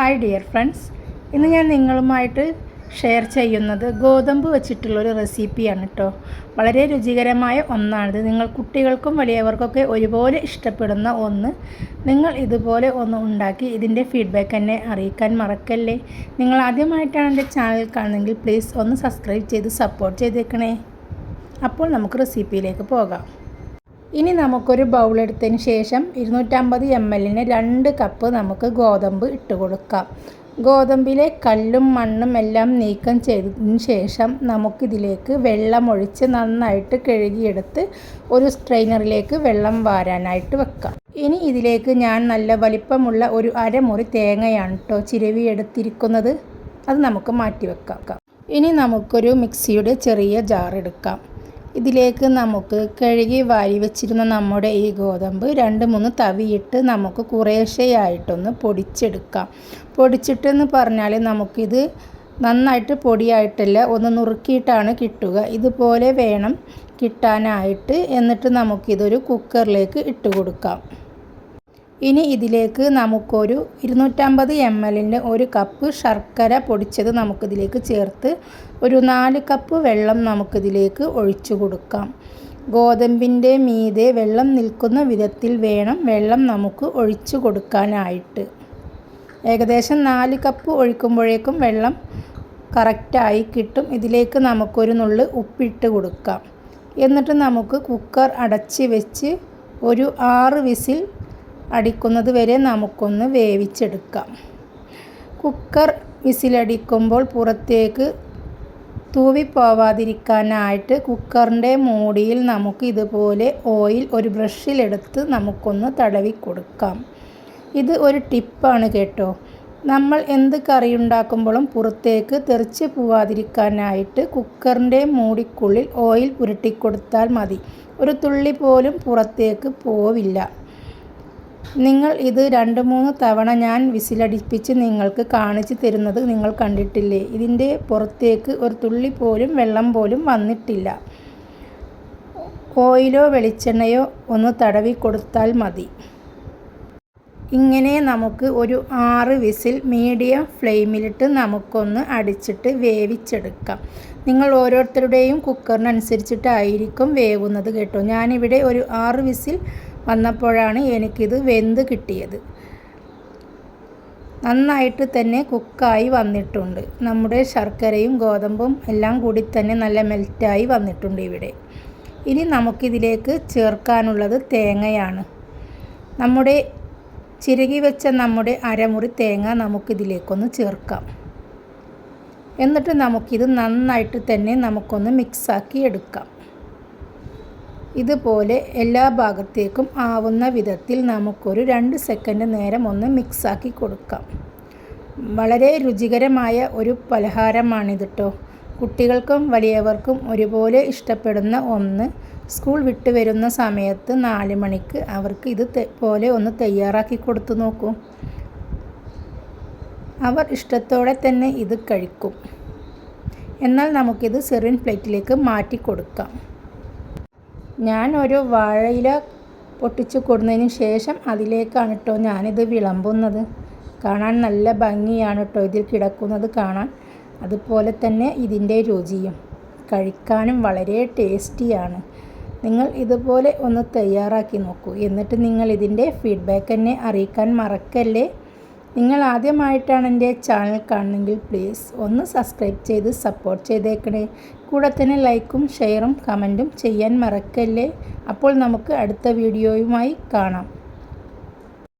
Hi dear friends ഇന്ന് ഞാൻ നിങ്ങളുമായിട്ട് ഷെയർ ചെയ്യുന്നത് ഗോതമ്പ് വെച്ചിട്ടുള്ളൊരു റെസിപ്പിയാണ് കേട്ടോ വളരെ രുചികരമായ ഒന്നാണിത്. നിങ്ങൾ കുട്ടികൾക്കും വലിയവർക്കൊക്കെ ഒരുപോലെ ഇഷ്ടപ്പെടുന്ന ഒന്ന് നിങ്ങൾ ഇതുപോലെ ഒന്ന് ഉണ്ടാക്കി ഇതിന്റെ ഫീഡ്ബാക്ക് എന്നെ അറിയിക്കാൻ മറക്കല്ലേ? നിങ്ങൾ ആദ്യമായിട്ടാണ് എന്റെ ചാനൽ കാണുന്നതെങ്കിൽ പ്ലീസ് ഒന്ന് സബ്സ്ക്രൈബ് ചെയ്ത് സപ്പോർട്ട് ചെയ്തേക്കണേ. അപ്പോൾ നമുക്ക് റെസിപ്പിയിലേക്ക് പോകാം. ഇനി നമുക്കൊരു ബൗൾ എടുത്തതിന് ശേഷം ഇരുന്നൂറ്റമ്പത് എം എല്ലിന് രണ്ട് കപ്പ് നമുക്ക് ഗോതമ്പ് ഇട്ട് കൊടുക്കാം. ഗോതമ്പിലെ കല്ലും മണ്ണും എല്ലാം നീക്കം ചെയ്തതിന് ശേഷം നമുക്കിതിലേക്ക് വെള്ളം ഒഴിച്ച് നന്നായിട്ട് കഴുകിയെടുത്ത് ഒരു സ്ട്രെയിനറിലേക്ക് വെള്ളം വാരാനായിട്ട് വെക്കാം. ഇനി ഇതിലേക്ക് ഞാൻ നല്ല വലിപ്പമുള്ള ഒരു അരമുറി തേങ്ങയാണ് കേട്ടോ ചിരവി എടുത്തിരിക്കുന്നത് അത് നമുക്ക് മാറ്റി വെക്കാം. ഇനി നമുക്കൊരു മിക്സിയുടെ ചെറിയ ജാർ എടുക്കാം. ഇതിലേക്ക് നമുക്ക് കഴുകി വാരി വെച്ചിരുന്ന നമ്മുടെ ഈ ഗോതമ്പ് രണ്ട് മൂന്ന് തവിയിട്ട് നമുക്ക് കുറേശ്ശെയായിട്ടൊന്ന് പൊടിച്ചെടുക്കാം. പൊടിച്ചിട്ടെന്ന് പറഞ്ഞാൽ നമുക്കിത് നന്നായിട്ട് പൊടിയായിട്ടല്ല ഒന്ന് നുറുക്കിയിട്ടാണ് കിട്ടുക. ഇതുപോലെ വേണം കിട്ടാനായിട്ട്. എന്നിട്ട് നമുക്കിതൊരു കുക്കറിലേക്ക് ഇട്ട് കൊടുക്കാം. ഇനി ഇതിലേക്ക് നമുക്കൊരു ഇരുന്നൂറ്റമ്പത് എം എല്ലിന്റെ ഒരു കപ്പ് ശർക്കര പൊടിച്ചത് നമുക്കിതിലേക്ക് ചേർത്ത് ഒരു നാല് കപ്പ് വെള്ളം നമുക്കിതിലേക്ക് ഒഴിച്ചു കൊടുക്കാം. ഗോതമ്പിന്റെ മീതെ വെള്ളം നിൽക്കുന്ന വിധത്തിൽ വേണം വെള്ളം നമുക്ക് ഒഴിച്ചു കൊടുക്കാനായിട്ട്. ഏകദേശം നാല് കപ്പ് ഒഴിക്കുമ്പോഴേക്കും വെള്ളം കറക്റ്റായി കിട്ടും. ഇതിലേക്ക് നമുക്കൊരു നുള്ള് ഉപ്പിട്ട് കൊടുക്കാം. എന്നിട്ട് നമുക്ക് കുക്കർ അടച്ച് വെച്ച് ഒരു ആറ് വിസിൽ അടിക്കുന്നത് വരെ നമുക്കൊന്ന് വേവിച്ചെടുക്കാം. കുക്കർ വിസിലടിക്കുമ്പോൾ പുറത്തേക്ക് തൂവിപ്പോവാതിരിക്കാനായിട്ട് കുക്കറിന്റെ മൂടിയിൽ നമുക്ക് ഇതുപോലെ ഓയിൽ ഒരു ബ്രഷിലെടുത്ത് നമുക്കൊന്ന് തടവി കൊടുക്കാം. ഇത് ഒരു ടിപ്പാണ് കേട്ടോ. നമ്മൾ എന്ത് കറി ഉണ്ടാക്കുമ്പോഴും പുറത്തേക്ക് തെറിച്ച് പോവാതിരിക്കാനായിട്ട് കുക്കറിന്റെ മൂടിക്കുള്ളിൽ ഓയിൽ പുരട്ടിക്കൊടുത്താൽ മതി. ഒരു തുള്ളി പോലും പുറത്തേക്ക് പോവില്ല. നിങ്ങൾ ഇത് രണ്ട് മൂന്ന് തവണ ഞാൻ വിസിലടിപ്പിച്ച് നിങ്ങൾക്ക് കാണിച്ചു തരുന്നത് നിങ്ങൾ കണ്ടിട്ടില്ലേ? ഇതിന്റെ പുറത്തേക്ക് ഒരു തുള്ളി പോലും വെള്ളം പോലും വന്നിട്ടില്ല. ഓയിലോ വെളിച്ചെണ്ണയോ ഒന്ന് തടവി കൊടുത്താൽ മതി. ഇങ്ങനെ നമുക്ക് ഒരു ആറ് വിസിൽ മീഡിയം ഫ്ലെയിമിലിട്ട് നമുക്കൊന്ന് അടിച്ചിട്ട് വേവിച്ചെടുക്കാം. നിങ്ങൾ ഓരോരുത്തരുടെയും കുക്കറിനനുസരിച്ചിട്ടായിരിക്കും വേവുന്നത് കേട്ടോ. ഞാനിവിടെ ഒരു ആറ് വിസിൽ വന്നപ്പോഴാണ് എനിക്കിത് വെന്ത് കിട്ടിയത്. നന്നായിട്ട് തന്നെ കുക്കായി വന്നിട്ടുണ്ട്. നമ്മുടെ ശർക്കരയും ഗോതമ്പും എല്ലാം കൂടി തന്നെ നല്ല മെൽറ്റായി വന്നിട്ടുണ്ട് ഇവിടെ. ഇനി നമുക്കിതിലേക്ക് ചേർക്കാനുള്ളത് തേങ്ങയാണ്. നമ്മുടെ ചിരകി വെച്ച നമ്മുടെ അരമുറി തേങ്ങ നമുക്കിതിലേക്കൊന്ന് ചേർക്കാം. എന്നിട്ട് നമുക്കിത് നന്നായിട്ട് തന്നെ നമുക്കൊന്ന് മിക്സാക്കി എടുക്കാം. ഇതുപോലെ എല്ലാ ഭാഗത്തേക്കും ആവുന്ന വിധത്തിൽ നമുക്കൊരു രണ്ട് സെക്കൻഡ് നേരം ഒന്ന് മിക്സാക്കി കൊടുക്കാം. വളരെ രുചികരമായ ഒരു പലഹാരമാണിത് കേട്ടോ കുട്ടികൾക്കും വലിയവർക്കും ഒരുപോലെ ഇഷ്ടപ്പെടുന്ന ഒന്ന് സ്കൂൾ വിട്ട് വരുന്ന സമയത്ത് നാല് മണിക്ക് അവർക്ക് ഇത് പോലെ ഒന്ന് തയ്യാറാക്കി കൊടുത്തു നോക്കൂ. അവർ ഇഷ്ടത്തോടെ തന്നെ ഇത് കഴിക്കും. എന്നാൽ നമുക്കിത് സെറിൻ പ്ലേറ്റിലേക്ക് മാറ്റി കൊടുക്കാം. ഞാൻ ഒരു വാഴയില പൊട്ടിച്ചു കൊടുന്നതിന് ശേഷം അതിലേക്കാണ് കേട്ടോ ഞാനിത് വിളമ്പുന്നത്. കാണാൻ നല്ല ഭംഗിയാണ് കേട്ടോ ഇതിൽ കിടക്കുന്നത് കാണാൻ. അതുപോലെ തന്നെ ഇതിന്റെ രുചിയും കഴിക്കാനും വളരെ ടേസ്റ്റിയാണ്. നിങ്ങൾ ഇതുപോലെ ഒന്ന് തയ്യാറാക്കി നോക്കൂ. എന്നിട്ട് നിങ്ങൾ ഇതിന്റെ ഫീഡ്ബാക്ക് എന്നെ അറിയിക്കാൻ മറക്കല്ലേ? നിങ്ങൾ ആദ്യമായിട്ടാണ് എന്റെ ചാനൽ കാണുന്നെങ്കിൽ പ്ലീസ് ഒന്ന് സബ്സ്ക്രൈബ് ചെയ്ത് സപ്പോർട്ട് ചെയ്തേക്കണേ. കൂടെ തന്നെ ലൈക്കും ഷെയറും കമന്റും ചെയ്യാൻ മറക്കല്ലേ? അപ്പോൾ നമുക്ക് അടുത്ത വീഡിയോയുമായി കാണാം.